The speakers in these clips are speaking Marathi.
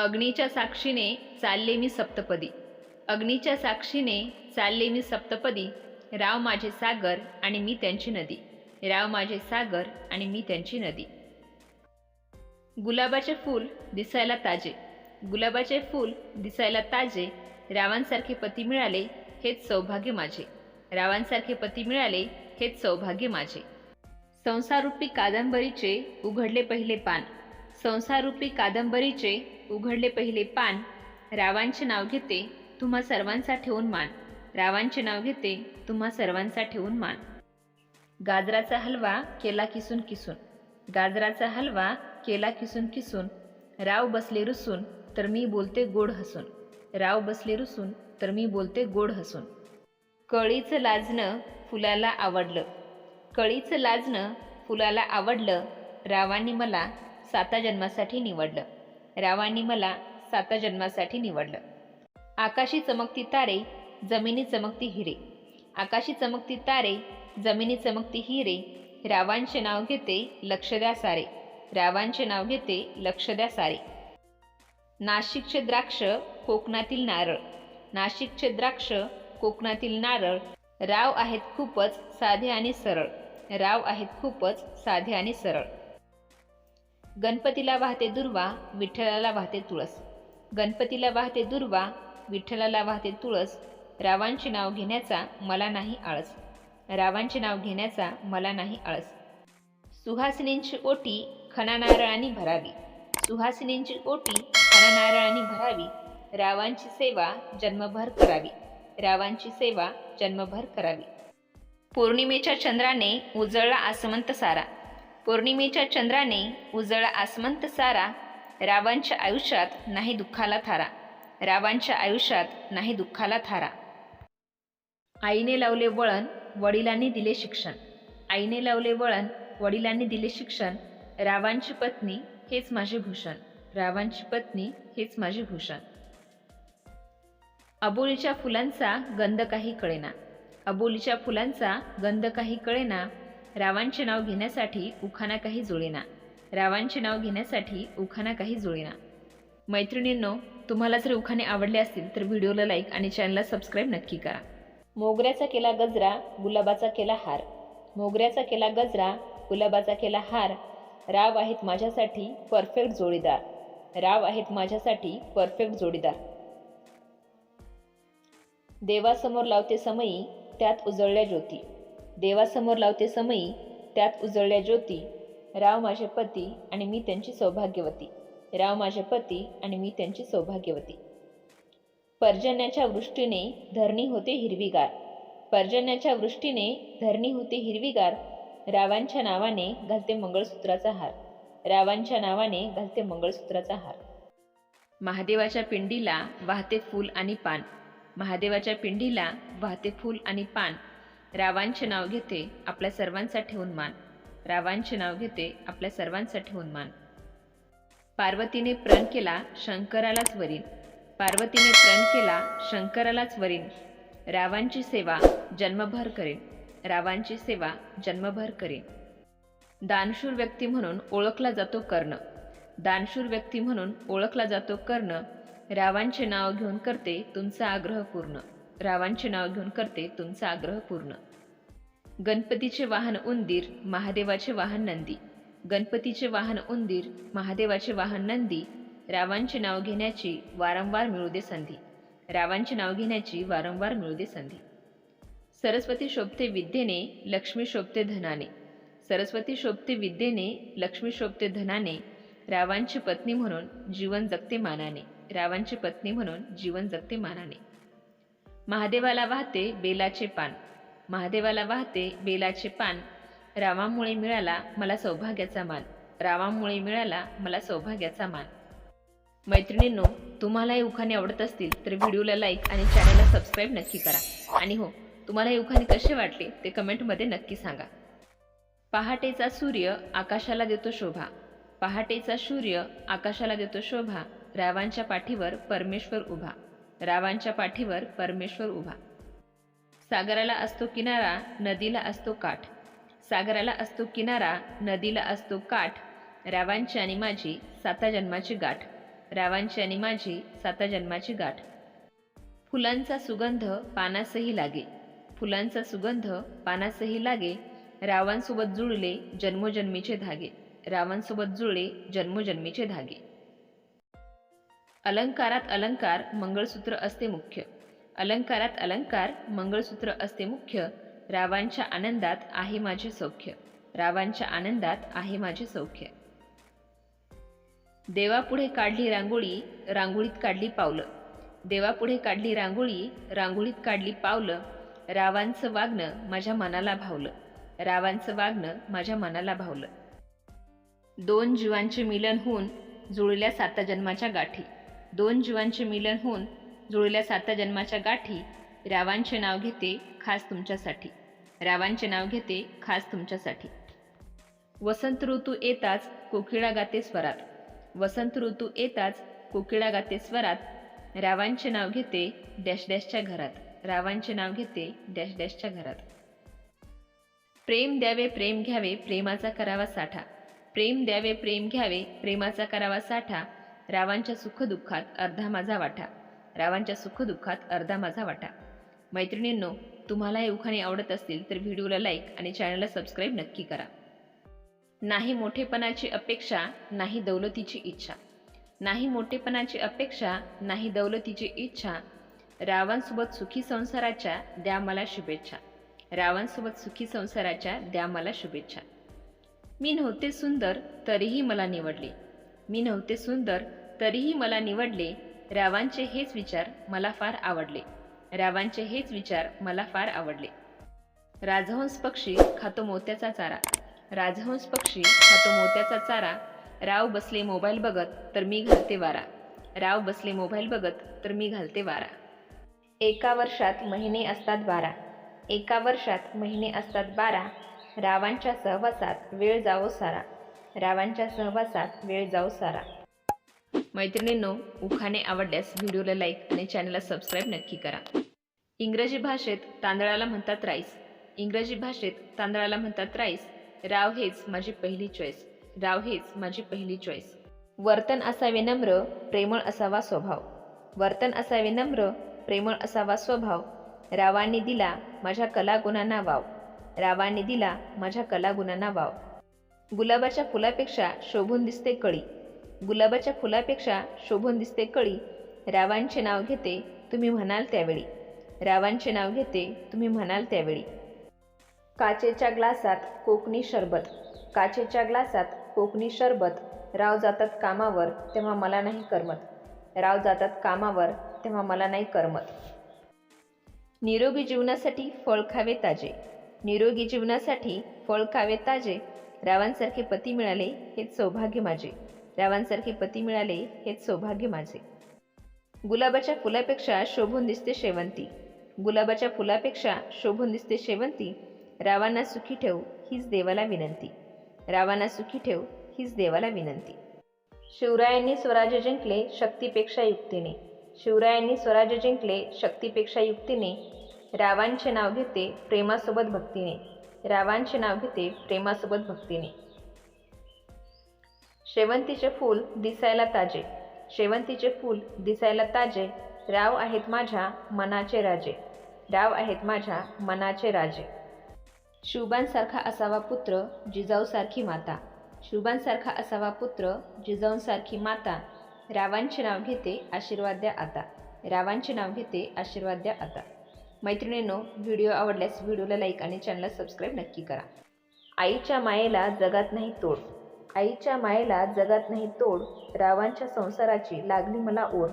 अग्नीच्या साक्षीने चालले मी सप्तपदी. अग्नीच्या साक्षीने चालले मी सप्तपदी. राव माझे सागर आणि मी त्यांची नदी. राव माझे सागर आणि मी त्यांची नदी. गुलाबाचे फूल दिसायला ताजे. गुलाबाचे फूल दिसायला ताजे. रावांसारखे पती मिळाले हेच सौभाग्य माझे. रावांसारखे पती मिळाले हेच सौभाग्य माझे. संसारूपी कादंबरीचे उघडले पहिले पान. संसारूपी कादंबरीचे उघडले पहिले पान. रावांचे नाव घेते तुम्हा सर्वांचा ठेवून मान. रावांचे नाव घेते तुम्हा सर्वांचा ठेवून मान. गाजराचा हलवा केला किसून किसून. गाजराचा हलवा केला किसून किसून. राव बसले रुसून तर मी बोलते गोड हसून. राव बसले रुसून तर मी बोलते गोड हसून. कळीचं लाजणं फुलाला आवडलं. कळीचं लाजणं फुलाला आवडलं. रावांनी मला साता जन्मासाठी निवडलं. रावांनी मला साता जन्मासाठी निवडलं. आकाशी चमकती तारे जमिनी चमकती हिरे. आकाशी चमकती तारे जमिनी चमकती हिरे. रावांचे नाव घेते लक्ष द्या सारे. रावांचे नाव घेते लक्ष द्या सारे नाशिकचे द्राक्ष कोकणातील नारळ. नाशिकचे द्राक्ष कोकणातील नारळ. राव आहेत खूपच साधे आणि सरळ. राव आहेत खूपच साधे आणि सरळ. गणपतीला वाहते दुर्वा विठ्ठलाला वाहते तुळस. गणपतीला वाहते दुर्वा विठ्ठलाला वाहते तुळस. रावांचे नाव घेण्याचा मला नाही आळस. रावांचे नाव घेण्याचा मला नाही आळस. सुहासिनींची ओटी खना नारळांनी भरावी. सुहासिनींची ओटी खना नारळांनी भरावी. रावांची सेवा जन्मभर करावी. रावांची सेवा जन्मभर करावी. पौर्णिमेच्या चंद्राने उजळला आसमंत सारा. पौर्णिमेच्या चंद्राने उजळा आसमंत सारा रावांच्या आयुष्यात नाही दुःखाला थारा. रावांच्या आयुष्यात नाही दुःखाला थारा. आईने लावले वळण वडिलांनी दिले शिक्षण. आईने लावले वळण वडिलांनी दिले शिक्षण. रावांची पत्नी हेच माझे भूषण. रावांची पत्नी हेच माझे भूषण. अबोलीच्या फुलांचा गंध काही कळेना. अबोलीच्या फुलांचा गंध काही कळेना. रावांचे नाव घेण्यासाठी उखाणा काही जुळेना. रावांचे नाव घेण्यासाठी उखाणा काही जुळेना. मैत्रिणींनो तुम्हाला जर उखाणे आवडले असतील तर व्हिडिओला लाईक आणि चॅनलला सबस्क्राईब नक्की करा. मोगऱ्याचा केला गजरा गुलाबाचा केला हार. मोगऱ्याचा केला गजरा गुलाबाचा केला हार. राव आहेत माझ्यासाठी परफेक्ट जोडीदार. राव आहेत माझ्यासाठी परफेक्ट जोडीदार. देवासमोर लावते समयी त्यात उजळल्या ज्योती. देवासमोर लावते समयी त्यात उजळल्या ज्योती. राव माझे पती आणि मी त्यांची सौभाग्यवती. राव माझे पती आणि मी त्यांची सौभाग्यवती. पर्जन्याच्या वृष्टीने धरणी होते हिरवीगार. पर्जन्याच्या वृष्टीने धरणी होते हिरवीगार. रावांच्या नावाने घालते मंगळसूत्राचा हार. रावांच्या नावाने घालते मंगळसूत्राचा हार. महादेवाच्या पिंडीला वाहते फूल आणि पान. महादेवाच्या पिंडीला वाहते फूल आणि पान. रावांचे नाव घेते आपल्या सर्वांचा ठेवून मान. रावांचे नाव घेते आपल्या सर्वांचा ठेवून मान. पार्वतीने प्रण केला शंकरालाच वरील पार्वतीने प्रण केला शंकरालाच वरील रावांची सेवा जन्मभर करेन. रावांची सेवा जन्मभर करेन. दानशूर व्यक्ती म्हणून ओळखला जातो कर्ण. दानशूर व्यक्ती म्हणून ओळखला जातो कर्ण. रावांचे नाव घेऊन करते तुमचा आग्रह पूर्ण. रावांचे नाव घेऊन करते तुमचा आग्रह पूर्ण. गणपतीचे वाहन उंदीर महादेवाचे वाहन नंदी. गणपतीचे वाहन उंदीर महादेवाचे वाहन नंदी. रावांचे नाव घेण्याची वारंवार मिळू दे संधी. रावांचे नाव घेण्याची वारंवार मिळू दे संधी. सरस्वती शोभते विद्येने लक्ष्मी शोभते धनाने. सरस्वती शोभते विद्येने लक्ष्मी शोभते धनाने. रावांची पत्नी म्हणून जीवन जगते मानाने. रावांची पत्नी म्हणून जीवन जगते मानाने. महादेवाला वाहते बेलाचे पान. महादेवाला वाहते बेलाचे पान. रावामुळे मिळाला मला सौभाग्याचा मान. रावामुळे मिळाला मला सौभाग्याचा मान. मैत्रिणींनो तुम्हालाही उखाणे आवडत असतील तर व्हिडिओला लाईक आणि चॅनलला सबस्क्राईब नक्की करा. आणि हो तुम्हाला हे उखाणे कसे वाटले ते कमेंटमध्ये नक्की सांगा. पहाटेचा सूर्य आकाशाला देतो शोभा. पहाटेचा सूर्य आकाशाला देतो शोभा. रावांच्या पाठीवर परमेश्वर उभा. रावांच्या पाठीवर परमेश्वर उभा. सागराला असतो किनारा नदीला असतो काठ. सागराला असतो किनारा नदीला असतो काठ. रावांची आणि माझी साता जन्माची गाठ. रावांची आणि माझी साता जन्माची गाठ. फुलांचा सुगंध पानासही लागे. फुलांचा सुगंध पानासही लागे. रावांसोबत जुळले जन्मोजन्मीचे धागे. रावांसोबत जुळले जन्मोजन्मीचे धागे. अलंकारात अलंकार मंगळसूत्र असते मुख्य. अलंकारात अलंकार मंगळसूत्र असते मुख्य. रावांच्या आनंदात आहे माझे सौख्य. रावांच्या आनंदात आहे माझे सौख्य. देवापुढे काढली रांगोळी रांगोळीत काढली पावलं. देवापुढे काढली रांगोळी रांगोळीत काढली पावलं. रावांचं वागणं माझ्या मनाला भावलं. रावांचं वागणं माझ्या मनाला भावलं. दोन जीवांचे मिलन होऊन जुळल्या साता जन्माच्या गाठी. दोन जीवांचे मिलन होऊन जुळल्या साता जन्माच्या गाठी रावांचे नाव घेते खास तुमच्यासाठी. रावांचे नाव घेते खास तुमच्यासाठी. वसंत ऋतू येताच कोकिळा गाते स्वरात. वसंत ऋतू येताच कोकिळा गाते स्वरात. रावांचे नाव घेते डॅश डॅशच्या घरात. रावांचे नाव घेते डॅश डॅशच्या घरात. प्रेम द्यावे प्रेम घ्यावे प्रेमाचा करावा साठा. प्रेम द्यावे प्रेम घ्यावे प्रेमाचा करावा साठा. रावांच्या सुखदुःखात अर्धा माझा वाटा. रावांच्या सुखदुःखात अर्धा माझा वाटा. मैत्रिणींनो तुम्हाला हे उखाणे आवडत असतील तर व्हिडिओला लाईक आणि चॅनलला सबस्क्राईब नक्की करा. नाही मोठेपणाची अपेक्षा नाही दौलतीची इच्छा. नाही मोठेपणाची अपेक्षा नाही दौलतीची इच्छा. रावांसोबत सुखी संसाराच्या द्या मला शुभेच्छा. रावांसोबत सुखी संसाराच्या द्या मला शुभेच्छा. मी नव्हते सुंदर तरीही मला निवडले. मी नव्हते सुंदर तरीही मला निवडले रावांचे हेच विचार मला फार आवडले. रावांचे हेच विचार मला फार आवडले. राजहंस पक्षी खातो मोत्याचा चारा. राजहंस पक्षी खातो मोत्याचा चारा. राव बसले मोबाईल बघत तर मी घालते वारा. राव बसले मोबाईल बघत तर मी घालते वारा. एका वर्षात महिने असतात बारा. एका वर्षात महिने असतात बारा. रावांच्या सहवासात वेळ जावो सारा. रावांच्या सहवासात वेळ जावो सारा. मैत्रिणींनो उखाणे आवडल्यास व्हिडिओला लाईक आणि चॅनलला सबस्क्राईब नक्की करा. इंग्रजी भाषेत तांदळाला म्हणतात राईस इंग्रजी भाषेत तांदळाला म्हणतात राईस राव हेच माझी पहिली चॉईस राव हेच माझी पहिली चॉईस वर्तन असावे नम्र प्रेमळ असावा स्वभाव. वर्तन असावे नम्र प्रेमळ असावा स्वभाव. रावांनी दिला माझ्या कलागुणांना वाव. रावांनी दिला माझ्या कलागुणांना वाव. गुलाबाच्या फुलापेक्षा शोभून दिसते कळी. गुलाबाच्या फुलापेक्षा शोभून दिसते कळी. रावांचे नाव घेते तुम्ही म्हणाल त्यावेळी. रावांचे नाव घेते तुम्ही म्हणाल त्यावेळी. काचेच्या ग्लासात कोकणी शरबत. काचेच्या ग्लासात कोकणी शरबत. राव जातात कामावर तेव्हा मला नाही करमत. राव जातात कामावर तेव्हा मला नाही करमत. निरोगी जीवनासाठी फळ खावे ताजे. निरोगी जीवनासाठी फळ खावे ताजे. रावांसारखे पती मिळाले हे सौभाग्य माझे. रावांसारखे पती मिळाले हेच सौभाग्य माझे. गुलाबाच्या फुलापेक्षा शोभून दिसते शेवंती. गुलाबाच्या फुलापेक्षा शोभून दिसते शेवंती रावांना सुखी ठेव हीच देवाला विनंती. रावांना सुखी ठेव हीच देवाला विनंती. शिवरायांनी स्वराज्य जिंकले शक्तीपेक्षा युक्तीने. शिवरायांनी स्वराज्य जिंकले शक्तीपेक्षा युक्तीने. रावांचे नाव घेते प्रेमासोबत भक्तीने. रावांचे नाव घेते प्रेमासोबत भक्तीने. शेवंतीचे फूल दिसायला ताजे. शेवंतीचे फूल दिसायला ताजे. राव आहेत माझ्या मनाचे राजे. राव आहेत माझ्या मनाचे राजे. शुभांसारखा असावा पुत्र जिजाऊसारखी माता. शुभांसारखा असावा पुत्र जिजाऊंसारखी माता. रावांचे नाव घेते आशीर्वाद द्या आता. रावांचे नाव घेते आशीर्वाद द्या आता. मैत्रिणींनो व्हिडिओ आवडल्यास व्हिडिओला लाईक आणि चॅनलला सबस्क्राईब नक्की करा. आईच्या मायेला जगात नाही तोड. आईच्या मायेला जगात नाही तोड रावांच्या संसाराची लागली मला ओढ.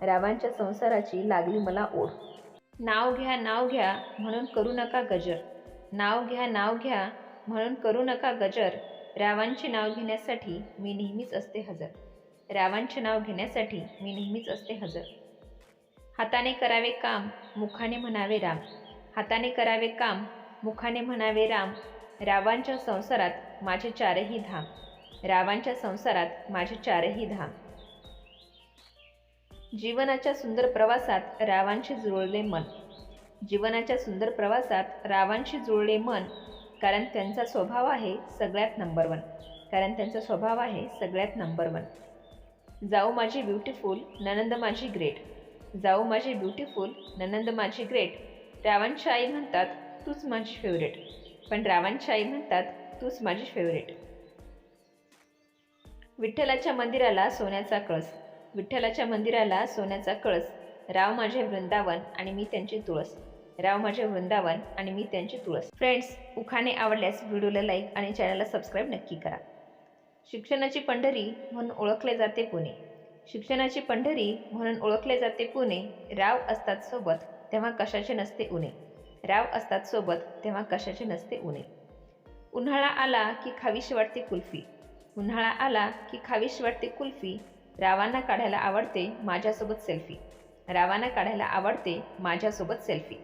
रावांच्या संसाराची लागली मला ओढ. नाव घ्या नाव घ्या म्हणून करू नका गजर. नाव घ्या नाव घ्या म्हणून करू नका गजर. रावांचे नाव घेण्यासाठी मी नेहमीच असते हजर. रावांचे नाव घेण्यासाठी मी नेहमीच असते हजर. हाताने करावे काम मुखाने म्हणावे राम. हाताने करावे काम मुखाने म्हणावे राम. रावांच्या संसारात माझे चारही धाम. रावांच्या संसारात माझे चारही धाम. जीवनाच्या सुंदर प्रवासात रावांशी जुळले मन. जीवनाच्या सुंदर प्रवासात रावांशी जुळले मन कारण त्यांचा स्वभाव आहे सगळ्यात नंबर वन कारण त्यांचा स्वभाव आहे सगळ्यात नंबर वन जाऊ माझी ब्युटिफुल ननंद माझी ग्रेट जाऊ माझी ब्युटिफुल ननंद माझी ग्रेट रावांची आई म्हणतात तूच माझी फेवरेट पण रावांची आई म्हणतात तूच माझी फेवरेट विठ्ठलाच्या मंदिराला सोन्याचा कळस. विठ्ठलाच्या मंदिराला सोन्याचा कळस. राव माझे वृंदावन आणि मी त्यांची तुळस. राव माझे वृंदावन आणि मी त्यांची तुळस. फ्रेंड्स उखाणे आवडल्यास व्हिडिओला लाईक आणि चॅनलला सबस्क्राईब नक्की करा. शिक्षणाची पंढरी म्हणून ओळखले जाते पुणे. शिक्षणाची पंढरी म्हणून ओळखले जाते पुणे. राव असतात सोबत तेव्हा कशाचे नसते उणे. राव असतात सोबत तेव्हा कशाचे नसते उणे. उन्हाळा आला की खावीशी वाटते कुल्फी. उन्हाळा आला की खावीश वाटते कुल्फी. रावांना काढायला आवडते माझ्यासोबत सेल्फी. रावांना काढायला आवडते माझ्यासोबत सेल्फी.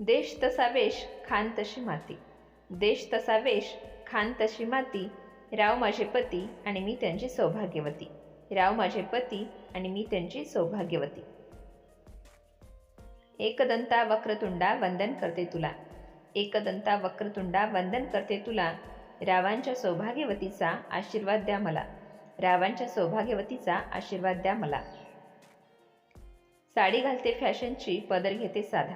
देश तसा वेश खान तशी माती. देश तसा वेश खान तशी माती. राव माझे पती आणि मी त्यांची सौभाग्यवती. राव माझे पती आणि मी त्यांची सौभाग्यवती. एकदंता वक्रतुंडा वंदन करते तुला. एकदंता वक्रतुंडा वंदन करते तुला. रावांच्या सौभाग्यवतीचा आशीर्वाद द्या मला. रावांच्या सौभाग्यवतीचा आशीर्वाद द्या मला. साडी घालते फॅशनची पदर घेते साधा.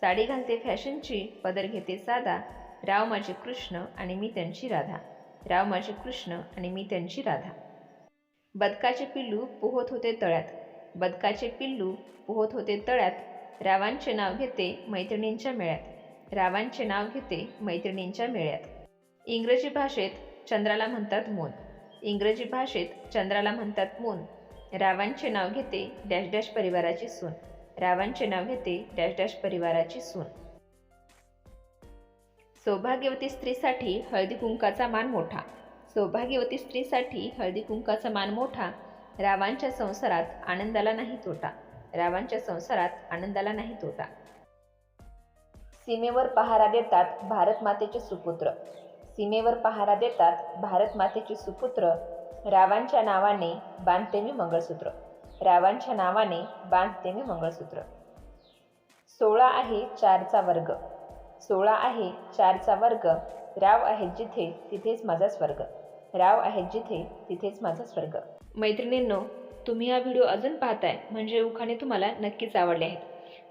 साडी घालते फॅशनची पदर घेते साधा. राव माझे कृष्ण आणि मी त्यांची राधा. राव माझे कृष्ण आणि मी त्यांची राधा. बदकाचे पिल्लू पोहत होते तळ्यात. बदकाचे पिल्लू पोहत होते तळ्यात. रावांचे नाव घेते मैत्रिणींच्या मेळ्यात. रावांचे नाव घेते मैत्रिणींच्या मेळ्यात. इंग्रजी भाषेत चंद्राला म्हणतात मून इंग्रजी भाषेत चंद्राला म्हणतात मून रावांचे नाव घेते डॅश डॅश परिवाराची सून. रावांचे नाव घेते डॅश डॅश परिवाराची सून. सौभाग्यवती स्त्रीसाठी हळदी कुंकाचा मान मोठा. सौभाग्यवती स्त्रीसाठी हळदी कुंकाचा मान मोठा रावांच्या संसारात आनंदाला नाही तोटा. रावांच्या संसारात आनंदाला नाही तोटा. सीमेवर पहारा देतात भारत मातेचे सुपुत्र. सीमेवर पहारा देतात भारत मातेचे सुपुत्र रावांच्या नावाने बांधते मी मंगळसूत्र. रावांच्या नावाने बांधते मी मंगळसूत्र. सोळा आहे चारचा वर्ग. सोळा आहे चारचा वर्ग. राव आहेत जिथे तिथेच माझा स्वर्ग. राव आहेत जिथे तिथेच माझा स्वर्ग. मैत्रिणींनो तुम्ही हा व्हिडिओ अजून पाहताय म्हणजे उखाणे तुम्हाला नक्कीच आवडले आहेत.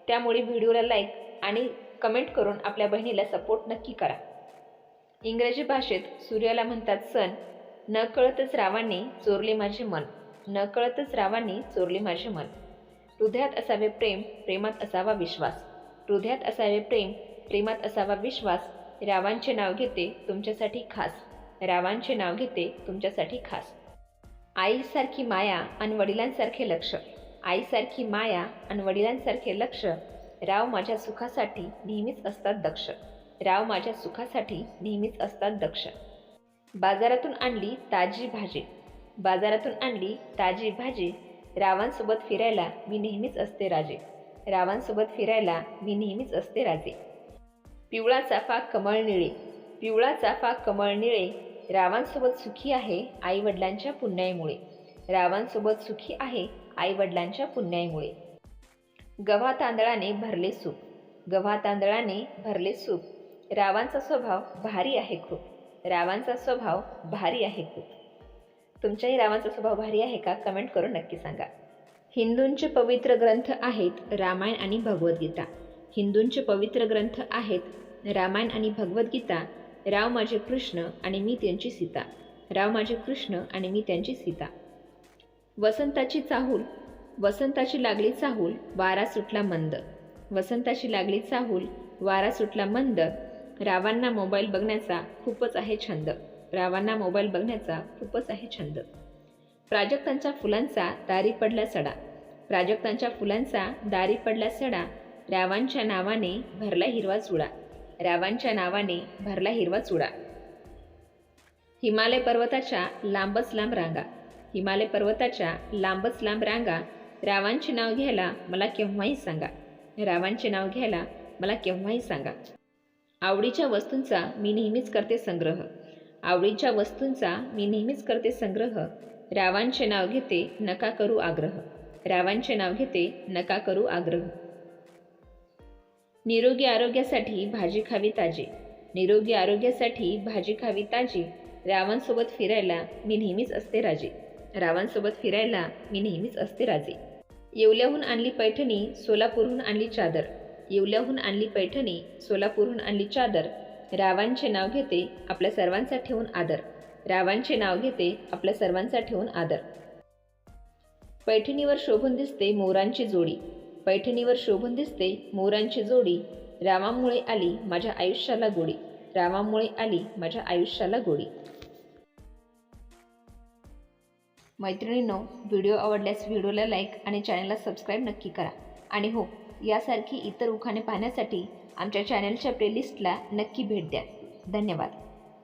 त्यामुळे व्हिडिओला लाईक आणि कमेंट करून आपल्या बहिणीला सपोर्ट नक्की करा. इंग्रजी भाषेत सूर्याला म्हणतात सन. न कळतच रावांनी चोरले माझे मन. न कळतच रावांनी चोरले माझे मन. हृदयात असावे प्रेम प्रेमात असावा विश्वास. हृदयात असावे प्रेम प्रेमात असावा विश्वास. रावांचे नाव घेते तुमच्यासाठी खास. रावांचे नाव घेते तुमच्यासाठी खास. आईसारखी माया आणि वडिलांसारखे लक्ष. आईसारखी माया आणि वडिलांसारखे लक्ष. राव माझ्या सुखासाठी नेहमीच असतात दक्ष. राव माझ्या सुखासाठी नेहमीच असतात दक्ष. बाजारातून आणली ताजी भाजी. बाजारातून आणली ताजी भाजी. रावांसोबत फिरायला मी नेहमीच असते राजे. रावांसोबत फिरायला मी नेहमीच असते राजे. पिवळा चाफा कमळ निळे. पिवळा चाफा कमळ निळे. रावांसोबत सुखी आहे आईवडिलांच्या पुण्याईमुळे. रावांसोबत सुखी आहे आईवडिलांच्या पुण्याईमुळे. गव्हा तांदळाने भरले सूप. गव्हा तांदळाने भरले सूप. रावांचा स्वभाव भारी आहे खूप. रावांचा स्वभाव भारी आहे खूप. तुमच्याही रावांचा स्वभाव भारी आहे का? कमेंट करून नक्की सांगा. हिंदूंचे पवित्र ग्रंथ आहेत रामायण आणि भगवद्गीता. हिंदूंचे पवित्र ग्रंथ आहेत रामायण आणि भगवद्गीता राव माझे कृष्ण आणि मी त्यांची सीता. राव माझे कृष्ण आणि मी त्यांची सीता. वसंताची चाहूल वसंताची लागली चाहूल वारा सुटला मंद. वसंताची लागली चाहूल वारा सुटला मंद रावांना मोबाईल बघण्याचा खूपच आहे छंद. रावांना मोबाईल बघण्याचा खूपच आहे छंद. प्राजक्तांच्या फुलांचा दारी पडला सडा. प्राजक्तांच्या फुलांचा दारी पडला सडा. रावांच्या नावाने भरला हिरवा चुडा. रावांच्या नावाने भरला हिरवा चुडा. हिमालय पर्वताच्या लांबच लांब रांगा. हिमालय पर्वताच्या लांबच लांब रांगा. रावांचे नाव घ्यायला मला केव्हाही सांगा. रावांचे नाव घ्यायला मला केव्हाही सांगा. आवडीच्या वस्तूंचा मी नेहमीच करते संग्रह. आवडीच्या वस्तूंचा मी नेहमीच करते संग्रह. रावांचे नाव घेते नका करू आग्रह. रावांचे नाव घेते नका करू आग्रह. निरोगी आरोग्यासाठी भाजी खावी ताजी. निरोगी आरोग्यासाठी भाजी खावी ताजी. रावांसोबत फिरायला मी नेहमीच असते राजे. रावांसोबत फिरायला मी नेहमीच असते राजे. येवल्याहून आणली पैठणी सोलापूरहून आणली चादर. येवल्याहून आणली पैठणी सोलापूरहून आणली चादर. रावांचे नाव घेते आपल्या सर्वांचा ठेवून आदर. रावांचे नाव घेते आपल्या सर्वांचा ठेवून आदर. पैठणीवर शोभून दिसते मोरांची जोडी. पैठणीवर शोभून दिसते मोरांची जोडी. रामामुळे आली माझ्या आयुष्याला गोडी. रामामुळे आली माझ्या आयुष्याला गोडी. मैत्रिणींनो व्हिडिओ आवडल्यास व्हिडिओला लाईक आणि चॅनलला सबस्क्राईब नक्की करा. आणि हो यासारखी इतर उखाणे पाहण्यासाठी आमच्या चॅनलच्या प्लेलिस्टला नक्की भेट द्या. धन्यवाद.